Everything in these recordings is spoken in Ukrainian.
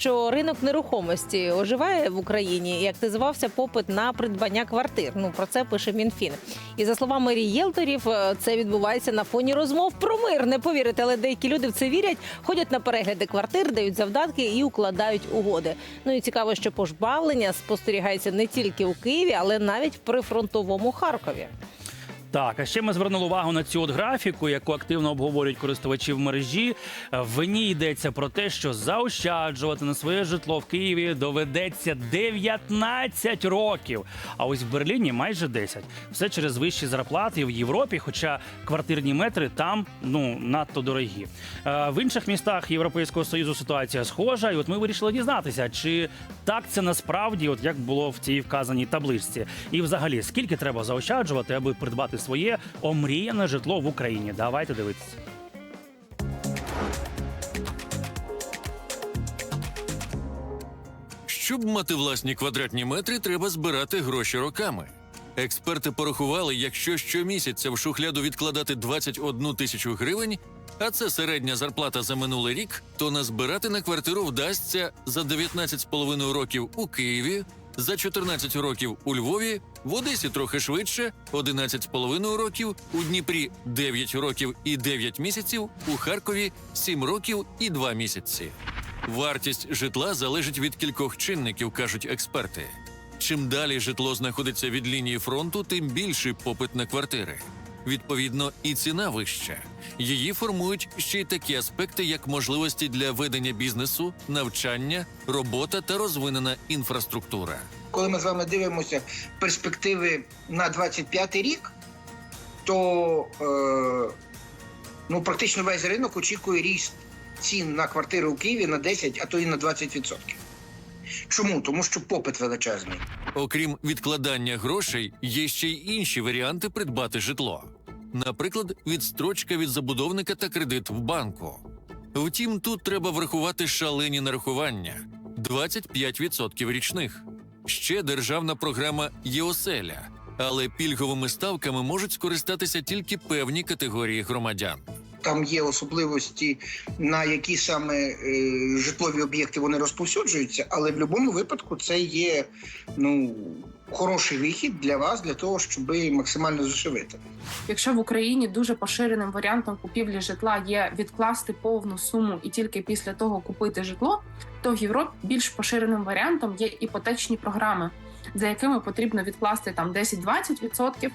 що ринок нерухомості оживає в Україні і активізувався попит на придбання квартир. Ну про це пише Мінфін. І за словами рієлторів, е, це відбувається на фоні розмов про мир. Не повірите, але деякі люди в це вірять, ходять на перегляди квартир, дають завдатки і укладають угоди. Ну і цікаво, що пожбавлення спостерігається не тільки у Києві, але навіть в прифронтовому Харкові. Так, а ще ми звернули увагу на цю от графіку, яку активно обговорюють користувачі в мережі. В ній йдеться про те, що заощаджувати на своє житло в Києві доведеться 19 років. А ось в Берліні майже 10. Все через вищі зарплати в Європі, хоча квартирні метри там ну надто дорогі. Е, В інших містах Європейського союзу ситуація схожа, і от ми вирішили дізнатися, чи так це насправді, от як було в цій вказаній табличці, і взагалі скільки треба заощаджувати, аби придбати своє омріяне житло в Україні. Давайте дивитися. Щоб мати власні квадратні метри, треба збирати гроші роками. Експерти порахували, якщо щомісяця в шухляду відкладати 21 тисячу гривень, а це середня зарплата за минулий рік, то назбирати на квартиру вдасться за 19,5 років у Києві, за 14 років у Львові, в Одесі трохи швидше, 11,5 років, у Дніпрі 9 років і 9 місяців, у Харкові 7 років і 2 місяці. Вартість житла залежить від кількох чинників, кажуть експерти. Чим далі житло знаходиться від лінії фронту, тим більший попит на квартири. Відповідно, і ціна вища. Її формують ще й такі аспекти, як можливості для ведення бізнесу, навчання, робота та розвинена інфраструктура. Коли ми з вами дивимося перспективи на 25 рік, то е, ну, практично весь ринок очікує ріст цін на квартири у Києві на 10, а то і на 20%. Чому? Тому що попит величезний. Окрім відкладання грошей, є ще й інші варіанти придбати житло. Наприклад, відстрочка від забудовника та кредит в банку. Втім, тут треба врахувати шалені нарахування 25% річних. Ще державна програма «Єоселя», але пільговими ставками можуть скористатися тільки певні категорії громадян. Там є особливості, на які саме е, житлові об'єкти вони розповсюджуються, але в будь-якому випадку це є ну, хороший вихід для вас, для того, щоб максимально зашивити. Якщо в Україні дуже поширеним варіантом купівлі житла є відкласти повну суму і тільки після того купити житло, то в Європі більш поширеним варіантом є іпотечні програми, за якими потрібно відкласти там 10-20%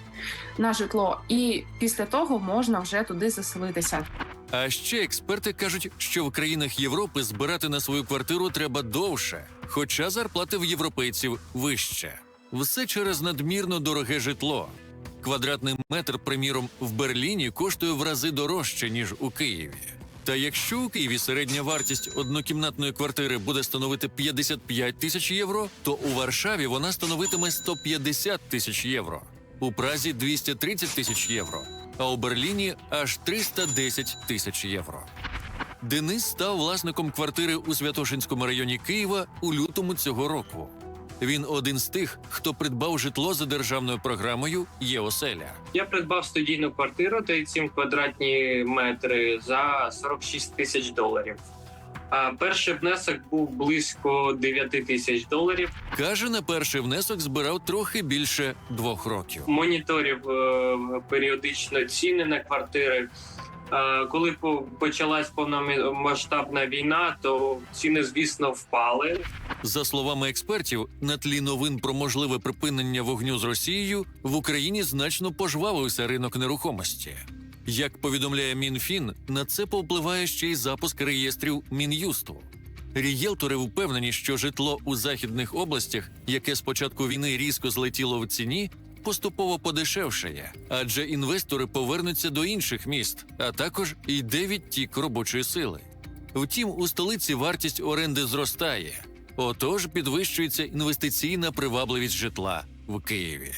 на житло, і після того можна вже туди заселитися. А ще експерти кажуть, що в країнах Європи збирати на свою квартиру треба довше, хоча зарплати в європейців вище. Все через надмірно дороге житло. Квадратний метр, приміром, в Берліні коштує в рази дорожче, ніж у Києві. Та якщо у Києві середня вартість однокімнатної квартири буде становити 55 тисяч євро, то у Варшаві вона становитиме 150 тисяч євро, у Празі 230 тисяч євро, а у Берліні аж 310 тисяч євро. Денис став власником квартири у Святошинському районі Києва у лютому цього року. Він один з тих, хто придбав житло за державною програмою «Єоселя». Я придбав студійну квартиру 37 квадратні метри за 46 тисяч доларів. А перший внесок був близько 9 тисяч доларів. Каже, на перший внесок збирав трохи більше двох років. Моніторів е, періодично ціни на квартири. Е, Коли по- почалась повномасштабна війна, то ціни, звісно, впали. За словами експертів, на тлі новин про можливе припинення вогню з Росією в Україні значно пожвавився ринок нерухомості. Як повідомляє Мінфін, на це повпливає ще й запуск реєстрів Мін'юсту. Рієлтори впевнені, що житло у західних областях, яке з початку війни різко злетіло в ціні, поступово подешевшає, адже інвестори повернуться до інших міст, а також йде відтік робочої сили. Втім, у столиці вартість оренди зростає, отож підвищується інвестиційна привабливість житла в Києві.